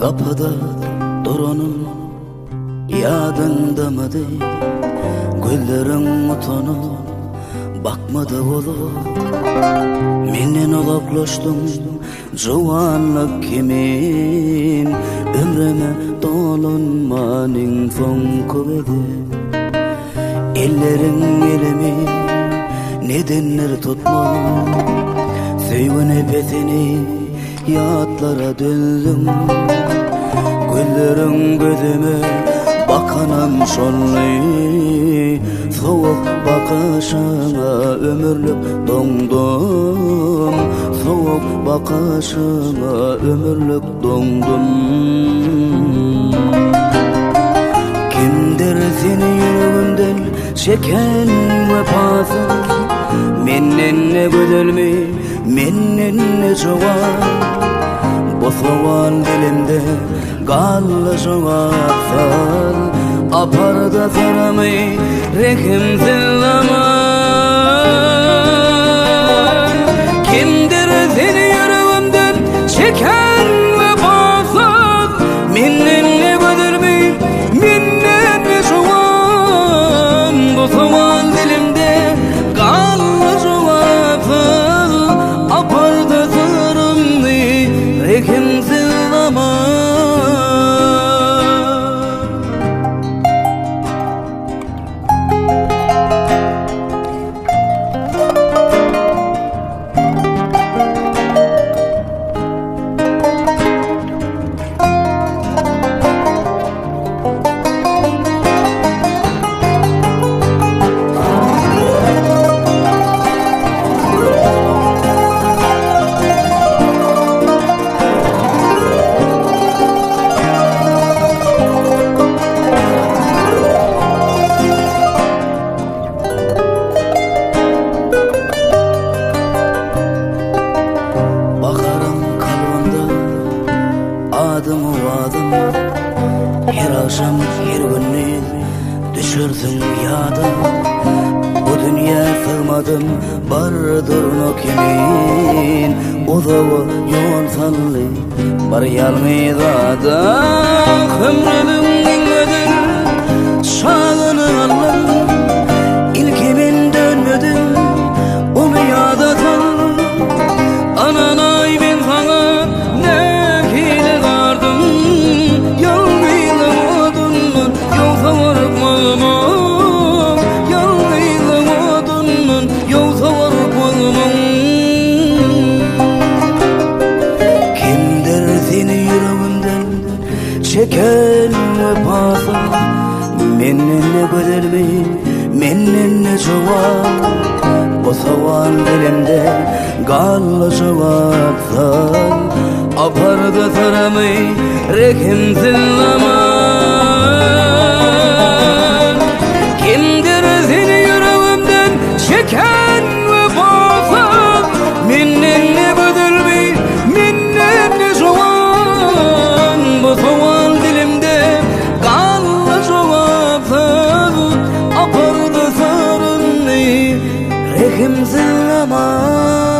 Kapıda duranın yadında mıdır? Güllerin mutonu bakmadı olur. Menden uzaklaştım Juvanlık kimin? Ömrüme dolunmanın son kuvveti Ellerin elimi Nedenler tutmam? Sevin nefesini Yatlara döndüm. Güllerin gözüme Bakanan şonlu Soğuk bakışına ömürlük dondum. Soğuk bakışına ömürlük dondum. Kimdir seni yüreğinden güzel mi, menden ne çoğal Bu soğan dilimde gallı çoğatsal Apar da saramı rekimsiz düşürdün yadım Bu dünya sığmadım bardır no kimin? O da o yol sallı bar yalmıyız adam Ömrümün menden ne çoğal Bu soğan dilimde gallı çoğalsan Apardı sıramı rekimsiz zaman rekimsiz zaman